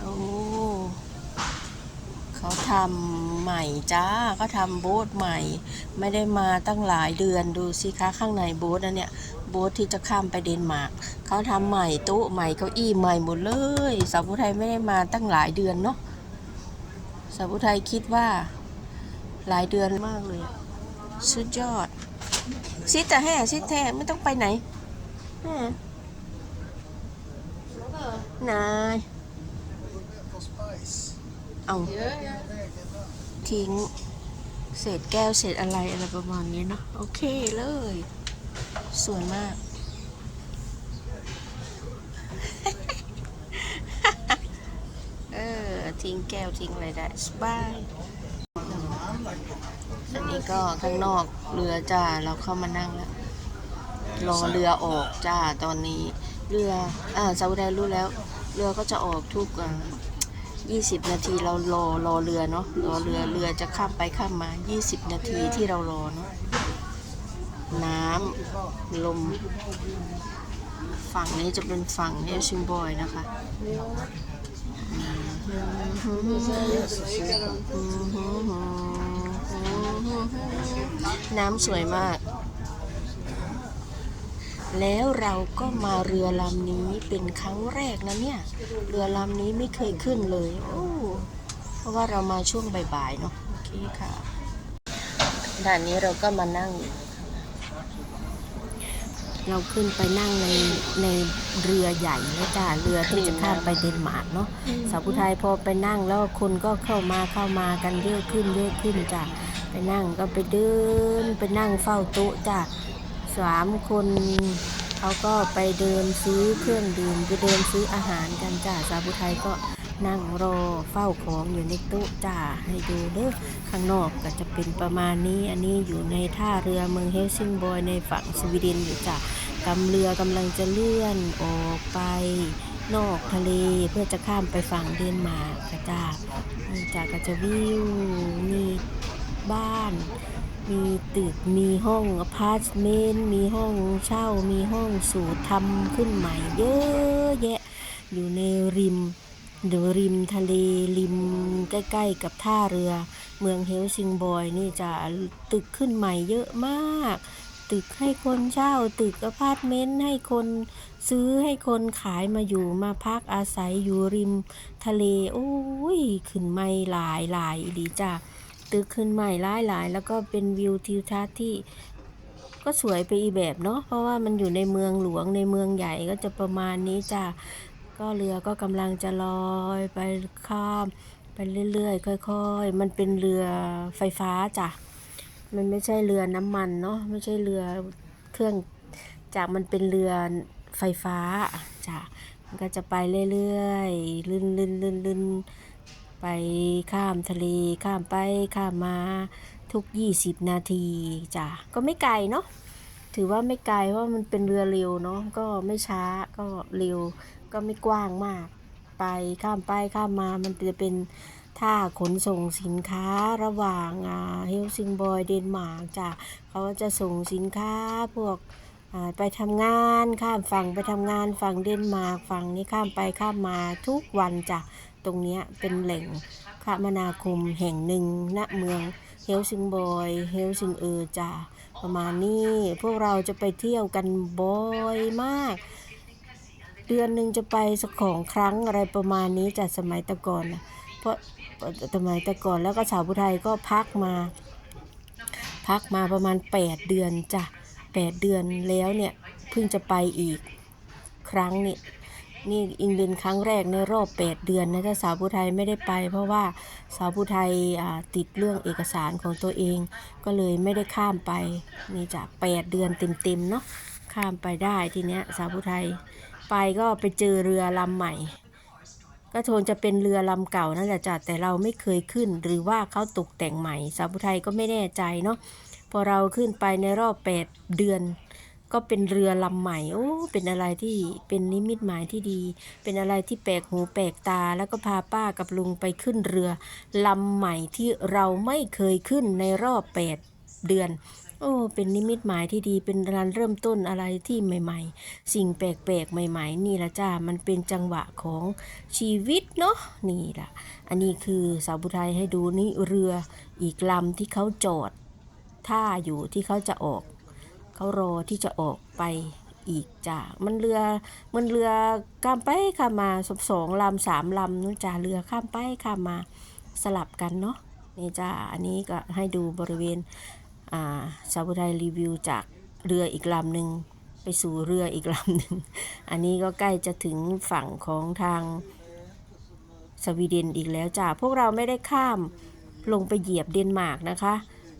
โอ้เขาทำใหม่จ้าเขาทำโบ๊ทใหม่ ไม่ได้มาตั้งหลายเดือนดูสิคะข้างในโบ๊ทนะเนี่ยโบ๊ทที่จะข้ามไปเดนมาร์กเขาทำใหม่ต๊ะใหม่เก้าอี้ใหม่หมดเลยสาวผู้ไทยไม่ได้มาตั้งหลายเดือนเนาะสาวผู้ไทยคิดว่า หลายเดือนมากเลยอะสุดยอดซิแต่แห่ซิแท้ไม่ต้องไปไหนนาย เอาทิ้ง เศษแก้วเศษอะไรอะไรประมาณนี้เนาะโอเคเลย สวยมากเออทิ้งแก้วทิ้งอะไรได้สบายอันนี้ก็ข้างนอกเรือจ้าเราเข้ามานั่งแล้วรอเรือออกจ้าตอนนี้ เรืออ่าซาอุดารู้แล้ว เรือก็จะออกทุกอ่า 20 นาทีเรารอรอเรือเนาะรอเรือเรือจะข้ามไปข้ามมา 20 นาทีที่เรารอเนาะน้ำลม ฝั่งนี้จะเป็นฝั่งเฮลซิงบอยนะคะน้ำสวยมาก แล้วเราก็มาเรือลำนี้เป็นครั้งแรกนะเนี่ย เรือลำนี้ไม่เคยขึ้นเลย โอ้เพราะว่าเรามาช่วงบ่ายๆเนาะโอเคค่ะด่านนี้เราก็มานั่ง เราขึ้นไปนั่งในในเรือใหญ่แล้วจ้าเรือที่จะข้ามไปเดนมาร์กเนาะสาวผู้ไทยพอไปนั่งแล้วคนก็เข้ามาเข้ามากันเยอะขึ้นเยอะขึ้นจ้ะไปนั่งก็ไปเดินไปนั่งเฝ้าโต๊ะจ้ะ สามคนเขาก็ไปเดินซื้อเครื่องดื่มไปเดินซื้ออาหารกันจ้ะสาวผู้ไทยก็นั่งรอเฝ้าของอยู่ในต๊ะจ้าให้ดูเด้อข้างนอกก็จะเป็นประมาณนี้อันนี้อยู่ในท่าเรือเมืองเฮลซิงบอยในฝั่งสวีเดนอยู่จ้ะกำเรือกำลังจะเลื่อนออกไปนอกทะเลเพื่อจะข้ามไปฝั่งเดนมาร์กกระจานี่จาก็จะวิวมีบ้าน มีตึก มีห้องอพาร์ตเมนต์ มีห้องเช่า มีห้องสูตรทำขึ้นใหม่เยอะแยะ อยู่ในริมเดริมทะเลริมใกล้ๆกับท่าเรือ เมืองเฮลซิงบอยนี่จะตึกขึ้นใหม่เยอะมาก ตึกให้คนเช่า ตึกอพาร์ตเมนต์ให้คนซื้อให้คนขายมาอยู่มาพักอาศัยอยู่ริมทะเล โอ้ย ขึ้นใหม่หลายหลายดีจ้ะ ตึกขึ้นใหม่หลายหลายแล้วก็เป็นวิวทิวทัศน์ที่ก็สวยไปอีแบบเนาะเพราะว่ามันอยู่ในเมืองหลวงในเมืองใหญ่ก็จะประมาณนี้จ้ะก็เรือก็กำลังจะลอยไปข้ามไปเรื่อยๆค่อย ๆ มันเป็นเรือไฟฟ้าจ้ะมันไม่ใช่เรือน้ำมันเนาะไม่ใช่เรือเครื่องจากมันเป็นเรือไฟฟ้าจ้ะมันก็จะไปเรื่อยๆลื่นลื่นลื่นลื่น ไปข้ามทะเลข้ามไปข้ามมาทุก 20 นาทีจ้ะก็ไม่ไกลเนาะถือว่าไม่ไกลเพราะมันเป็นเรือเร็วเนาะก็ไม่ช้าก็เร็วก็ไม่กว้างมาก ไปข้ามไปข้ามมามันจะเป็นท่าขนส่งสินค้าระหว่างเฮลซิงบอยเดนมาร์กจ้ะเขาก็จะส่งสินค้าพวกอ่าไปทำงานข้ามฝั่งไปทำงานฝั่งเดนมาร์กฝั่งนี้ข้ามไปข้ามมาทุกวันจ้ะ ตรงนี้เป็นแหล่งคมนาคมแห่งหนึ่งณเมืองเฮลซิงบอยเฮลซิงเออจ้ะประมาณนี้ พวกเราจะไปเที่ยวกันบ่อยมาก เดือนหนึ่งจะไปสักของครั้งอะไรประมาณนี้จากสมัยตะก่อนนะเพราะสมัยต่ก่อนแล้วก็สาวผู้ไทยก็พักมา พักมาประมาณ 8 เดือนจ้ะ8เดือนแล้วเนี่ย เพิ่งจะไปอีกครั้งนี่ นี่อิงเป็นครั้งแรกในรอบ 8 เดือนนะถ้าสาวผู้ไทยไม่ได้ไป เพราะว่าสาวผู้ไทยติดเรื่องเอกสารของตัวเอง ก็เลยไม่ได้ข้ามไปนี่จ้ะ8เดือนเต็มๆเนาะข้ามไปได้ทีเนี้ยสาวผู้ไทยไปก็ไปเจอเรือลำใหม่ ก็โทนจะเป็นเรือลำเก่านั่นแหละจ้ะแต่เราไม่เคยขึ้น หรือว่าเขาตกแต่งใหม่ สาวผู้ไทยก็ไม่แน่ใจเนาะพอเราขึ้นไปในรอบ 8 เดือน ก็เป็นเรือลำใหม่โอ้เป็นอะไรที่เป็นนิมิตหมายที่ดี เป็นอะไรที่แปลกหูแปลกตา แล้วก็พาป้ากับลุงไปขึ้นเรือลำใหม่ที่เราไม่เคยขึ้นในรอบ8เดือน โอ้ เป็นนิมิตหมายที่ดี เป็นการเริ่มต้นอะไรที่ใหม่ ๆ สิ่งแปลกๆ ใหม่ ๆ นี่ละจ้า มันเป็นจังหวะของชีวิตเนาะ นี่ละอันนี้คือสาวบุไทยให้ดูนี่เรืออีกลำที่เขาจอดท่าอยู่ที่เขาจะออก เขารอที่จะออกไปอีกจ้ามันเรือมันเรือข้ามไปข้ามมาสสองลำสามลำนู้นจ้าเรือข้ามไปข้ามมาสลับกันเนาะนี่จ้าอันนี้ก็ให้ดูบริเวณอ่าสาวไทยรีวิวจากเรืออีกลำหนึ่งไปสู่เรืออีกลำหนึ่งอันนี้ก็ใกล้จะถึงฝั่งของทางสวีเดนอีกแล้วจ้าพวกเราไม่ได้ข้ามลงไปเหยียบเดนมาร์กนะคะ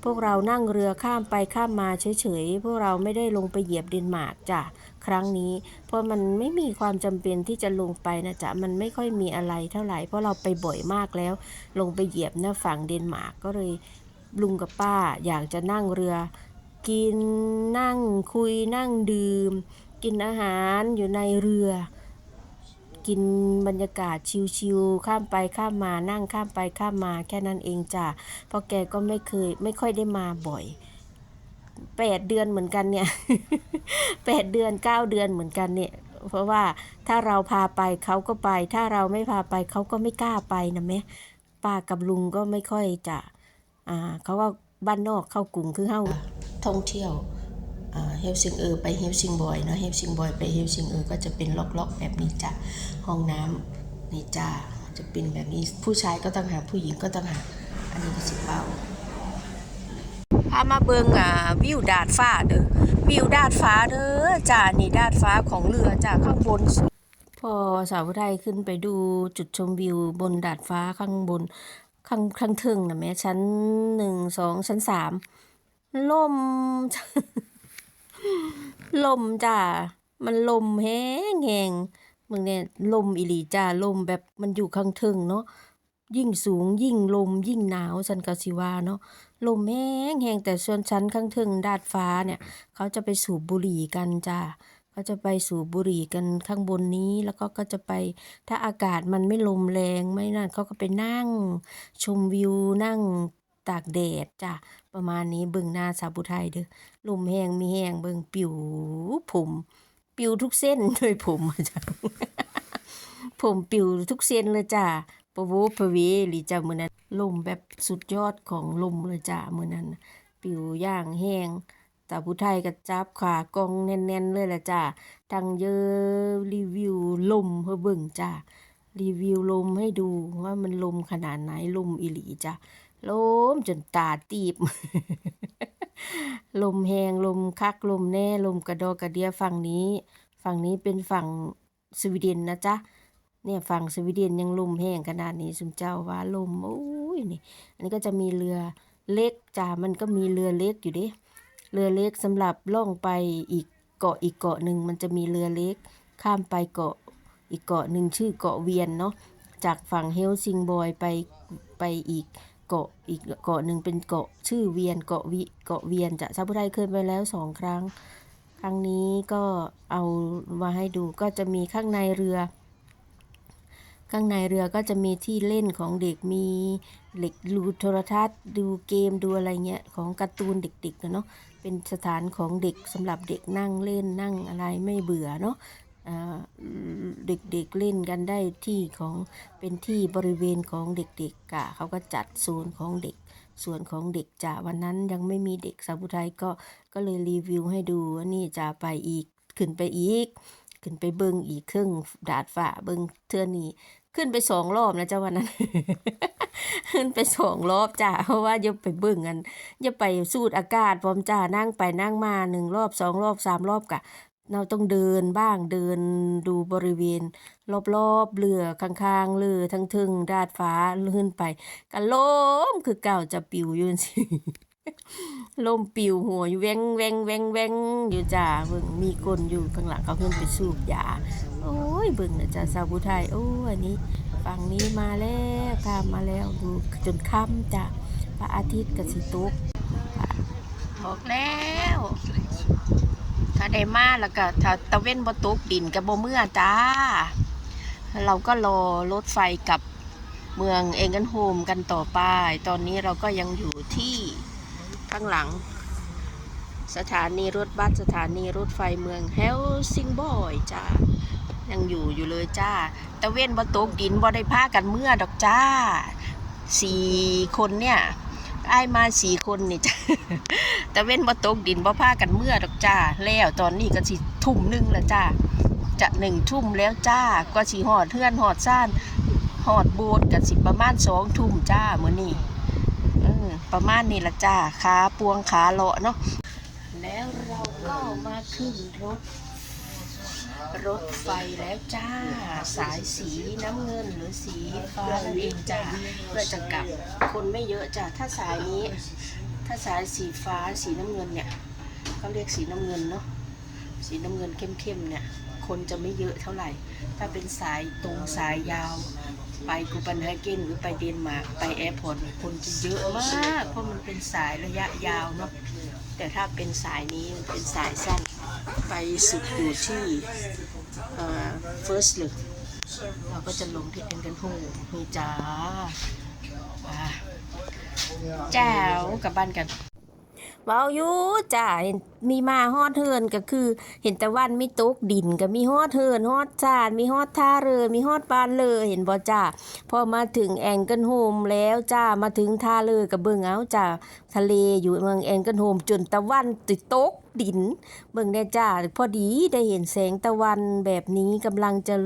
พวกเรานั่งเรือข้ามไปข้ามมาเฉยๆ พวกเราไม่ได้ลงไปเหยียบเดนมาร์กจ้ะครั้งนี้ เพราะมันไม่มีความจำเป็นที่จะลงไปนะจ๊ะ มันไม่ค่อยมีอะไรเท่าไหร่ เพราะเราไปบ่อยมากแล้ว ลงไปเหยียบหน้าฝั่งเดนมาร์กก็เลยลุงกับป้าอยากจะนั่งเรือ กินนั่งคุยนั่งดื่ม กินอาหารอยู่ในเรือ กินบรรยากาศชิวๆข้ามไปข้ามมานั่งข้ามไปข้ามมาแค่นั้นเองจ้ะเพราะแกก็ไม่เคยไม่ค่อยได้มาบ่อยแปดเดือนเหมือนกันเนี่ยแปดเดือนเก้าเดือนเหมือนกันเนี่ย เพราะว่าถ้าเราพาไปเขาก็ไป ถ้าเราไม่พาไปเขาก็ไม่กล้าไปนะแม่ป้ากับลุงก็ไม่ค่อยจะ อ่า เขาว่าบ้านนอกเข้ากรุงคือเข้าท่องเที่ยว เฮลซิงเออร์ไปเฮลซิงบอยเนาะเฮลซิงบอยไปเฮลซิงเออร์ก็จะเป็นล็อกๆแบบนี้จ้ะห้องน้ำนี่จ้าจะเป็นแบบนี้ผู้ชายก็ต้องหาผู้หญิงก็ต้องหาอันนี้ก็สิเป้าพามาเบิงอ่าวิวดาดฟ้าเด้อวิวดาดฟ้าเด้อจ้านี่ดาดฟ้าของเรือจ้าข้างบนสุดพอสาวไทยขึ้นไปดูจุดชมวิวบนดาดฟ้าข้างบนข้างข้างเทึงนะแม่ชั้นหนึ่งสองชั้นสามลม ลมจ้ามันลมแห้งแหงมึงเนี่ยลมอีหลีจ้าลมแบบมันอยู่ข้างเทึงเนาะยิ่งสูงยิ่งลมยิ่งหนาวฉันก็สิว่าเนาะลมแห้งแหงแต่ส่วนชั้นข้างเทึงดาดฟ้าเนี่ย เขาจะไปสูบบุหรี่กันจ้าเขาจะไปสูบบุหรี่กันข้างบนนี้แล้วก็ก็จะไปถ้าอากาศมันไม่ลมแรงไม่นั่นเขาก็ไปนั่ง ชมวิวนั่ง ตากแดดจ้ะประมาณนี้เบิ่งหน้าสาวบุไทยเด้อลมแห้งมีแห้งเบิ่งปิวผม ปิวทุกเส้นด้วยผมอะจ้ะผมปิวทุกเส้นเลยจ้ะปะโวปะเวหรือจ้ะมื้อนั้นลมแบบสุดยอดของลมเลยจ้ะมื้อนั้น ปิวย่างแห้งแต่ผู้ไทยก็จับขากองแน่นๆเลยล่ะจ้ะทั้งเยอะรีวิวลมเพื่อเบิ่งจ้ะรีวิวลมให้ดูว่ามันลมขนาดไหนลมอีหลีจ้ะ ลมจนตาตีบ ลมแหงลมคักลมแน่ลมกระดอกระเดียฝั่งนี้ ฝั่งนี้เป็นฝั่งสวีเดนนะจ๊ะเนี่ยฝั่งสวีเดนยังลมแห้งขนาดนี้สุนเจ้าว่าลมโอ้ยนี่อันนี้ก็จะมีเรือเล็กจ้ามันก็มีเรือเล็กอยู่เด้เรือเล็กสำหรับล่องไปอีกเกาะอีกเกาะหนึ่งมันจะมีเรือเล็ก ข้ามไปเกาะอีกเกาะหนึ่งชื่อเกาะเวียนเนาะจากฝั่งเฮลซิงบอยไปไปอีก เกาะอีกเกาะหนึ่งเป็นเกาะชื่อเวียนเกาะวิเกาะเวียนจะชาวพุไทยเคยไปแล้วสองครั้ง ครั้งนี้ก็เอามาให้ดูก็จะมีข้างในเรือ ข้างในเรือก็จะมีที่เล่นของเด็กมีเหล็กดูโทรทัศน์ ดูเกมดูอะไรเงี้ยของการ์ตูนเด็กๆเนาะเป็นสถานของเด็กสำหรับเด็กนั่งเล่นนั่งอะไรไม่เบื่อเนาะ เด็กๆเล่นกันได้ที่ของเป็นที่บริเวณของเด็กๆกะเขาก็จัดโซนของเด็กส่วนของเด็กจ่าวันนั้นยังไม่มีเด็กสาวผู้ไทยก็ก็เลยรีวิวให้ดูว่านี่จะไปอีกขึ้นไปอีก ขึ้นไปเบิงอีกครึ่งดาดฟ้าเบิงเทื่อนี้ขึ้นไปสองรอบนะจ้าวันนั้น ขึ้นไปสองรอบจ้าเพราะว่าอย่าไปเบิ่งกันอย่าไปสูดอากาศพร้อมจ้านั่งไปนั่งมาหนึ่งรอบสองรอบสามรอบกะ เราต้องเดินบ้างเดินดูบริเวณ รอบๆเรือข้างๆเรือทั้งทึงดาดฟ้าลื่นไปกันลมคือเก่าจะปิวอยู่สิลมปิวหัวอยู่แวงแวงแวงแวงอยู่จ้าเบิ่งมีคนอยู่ข้างหลังเขาขึ้นไปสูบยาโอ้ยเบิ่งนะจ้าสาวผู้ไทยโอ้อันนี้ฝั่งนี้มาแล้วข้ามมาแล้วดูจนค่ำจ้ะพระอาทิตย์กับสิตกบอกแล้ว ถ้าได้มาแล้วก็ถ้าตะเว้นบ่ตกดินกับบ่เมื่อจ้า เราก็รอรถไฟกับเมืองเองกันโฮมกันต่อไป ตอนนี้เราก็ยังอยู่ที่ข้างหลัง สถานีรถบัสสถานีรถไฟเมืองเฮลซิงบอยจ้ายังอยู่อยู่เลยจ้า ตะเว้นบ่ตกดินบ่ได้พากันเมื่อดอกจ้าสี่คนเนี่ย ไอ้ายมาสี่คนนี่จ้าตะเว้นบ่ตกดินบ่พากันเมื่อดอกจ้า แล้วตอนนี้ก็สิทุ่มหนึงแล้วจ้า จะหนึ่งทุ่มแล้วจ้า ก็สิหอดเทือนหอดซ่านหอดโบสกันสิประมาณสองทุ่มจ้าเมื้อนี้เออประมาณนี้ละจ้าขาปวงขาเลาะเนาะแล้วเราก็มาขึ้นรถ รถไฟแล้วจ้า สายสีน้ำเงินหรือสีฟ้านั่นเองจ้าเพื่อจะกลับคนไม่เยอะจ้าถ้าสายนี้ ถ้าสายสีฟ้าสีน้ำเงินเนี่ยเขาเรียกสีน้ำเงินเนาะสีน้ำเงินเข้มๆเนี่ย คนจะไม่เยอะเท่าไหร่ ถ้าเป็นสายตรงสายยาว ไปกูปันไฮเกนหรือไปเดนมาร์กไปแอร์พอร์ตคนจะเยอะมาก เพราะมันเป็นสายระยะยาวเนาะแต่ถ้าเป็นสายนี้มันเป็นสายสั้น ไปสุดอยู่ที่เอ่อ first เลยเราก็จะลงที่เอ็นกันหูมีจ้าอ่าแจ๋วกลับบ้านกัน เว้าอยู่จ้าเห็นมีมาฮอดเทินก็คือ เห็นต่วันมีตกดินก็มีฮอดเทินฮอดจานมีฮอดท่าเรือมีฮอดปานเลยเห็นบ่จ้าพอมาถึงแองเกิลโฮมแล้วจ้ามาถึงท่าเรือกับเบิ่งเอาจ้าทะเลอยู่เมืองแองเกิลโฮมจนตะวันติดตกดิน เบิ่งได้จ้าพอดีได้เห็นแสงตะวันแบบนี้กำลังจะ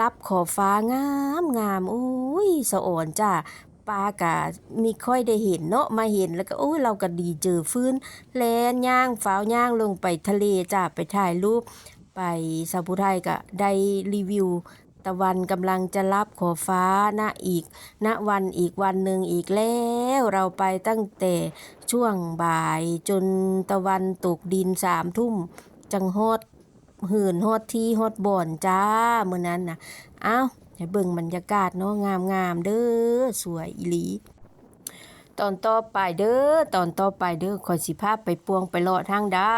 รับขอบฟ้างามงามโอ้ยสะอ่อนจ้า ปลากะมีค่อยได้เห็นเนาะมาเห็นแล้วก็โอ้เราก็ดีเจอฟื้นแลนย่างฟ้าวย่างลงไปทะเลจ้าไปถ่ายรูป ไปสาวผู้ไทยก็ได้รีวิวตะวันกำลังจะรับขอฟ้าณอีกณวันอีกวันหนึ่งอีกแล้วเราไปตั้งแต่ช่วงบ่ายจนตะวันตกดินสามทุ่มจังฮอดหื่นฮอดที่ฮอดบ่อนจ้าเมื่อนั้นนะเอ้า ให้เบิ่งบรรยากาศเนาะงามงามๆเด้อสวยอีหลี ตอนต่อไปเด้อตอนต่อไปเด้อขอสิภาพไปปวงไปเลาะทางได้